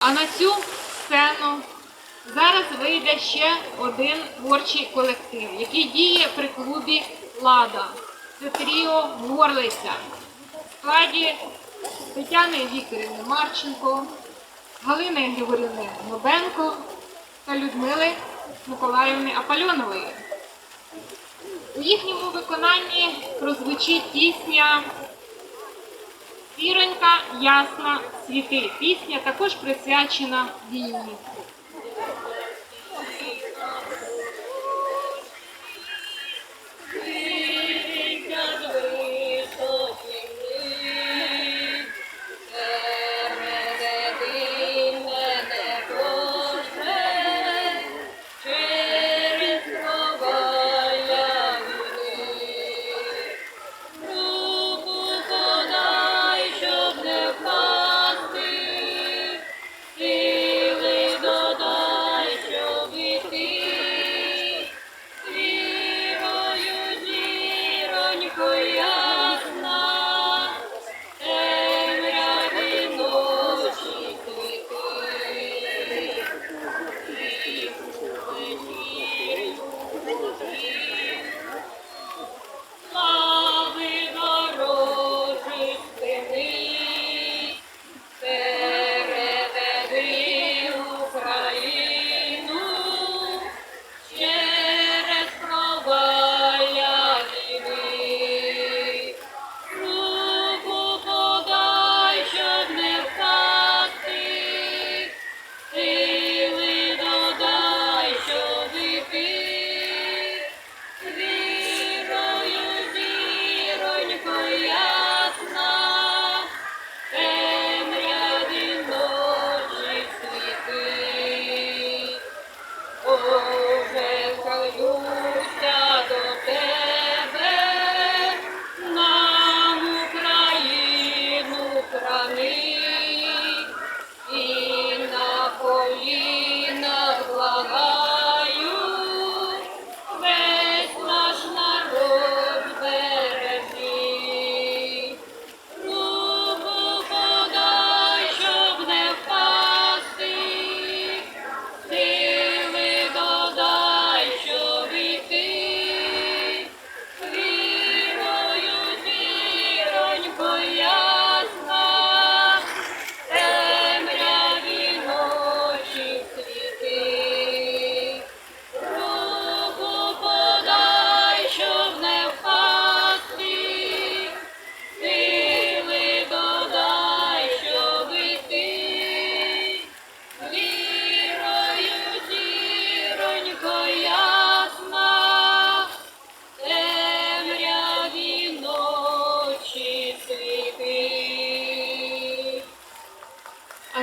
А на цю сцену зараз вийде ще один творчий колектив, який діє при клубі Лада. Це тріо Горлиця в складі Тетяни Вікторівни Марченко, Галини Григорівни Нобенко та Людмили Миколаївни Апальонової. У їхньому виконанні прозвучить пісня Віронька ясна світи. Пісня також присвячена війні.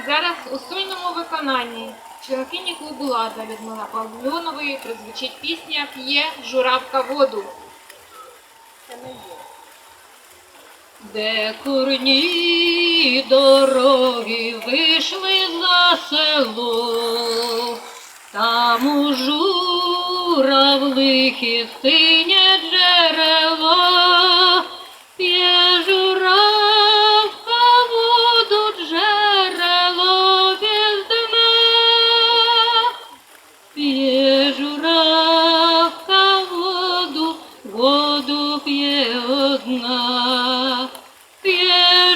Зараз у сольному виконанні членкині клубу Лада Людмила Павльонової прозвучить пісня П'є журавка воду. Де курні дороги вийшли за село, там у журавлихі синє без дна. П'є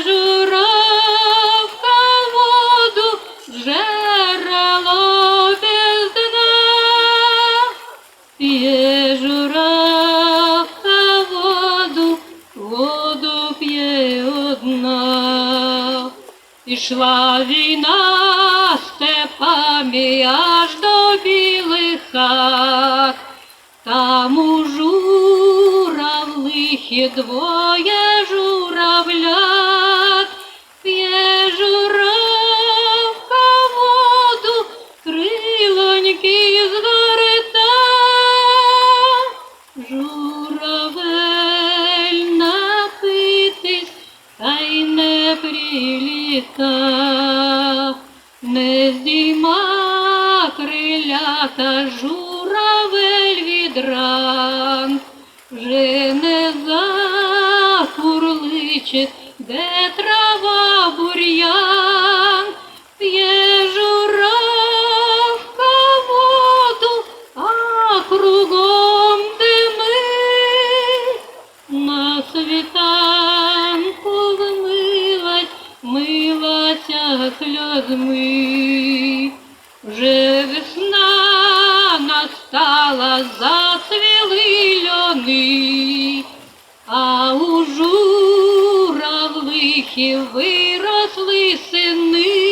журавка воду, воду одна. Пішла війна степами аж до білих хат, журавлихі двоє журавлят, п'є журавка воду, крилоньки згорта, журавель напитись, та й не приліта, не здійма крилята журавель від ран, вже чи де трава бур'ян, п'є журавка воду, а кругом дими на світанку вмилась, милася сльозми. Вже весна настала, зацвіли льони, а у жу журавлихів виросли сини.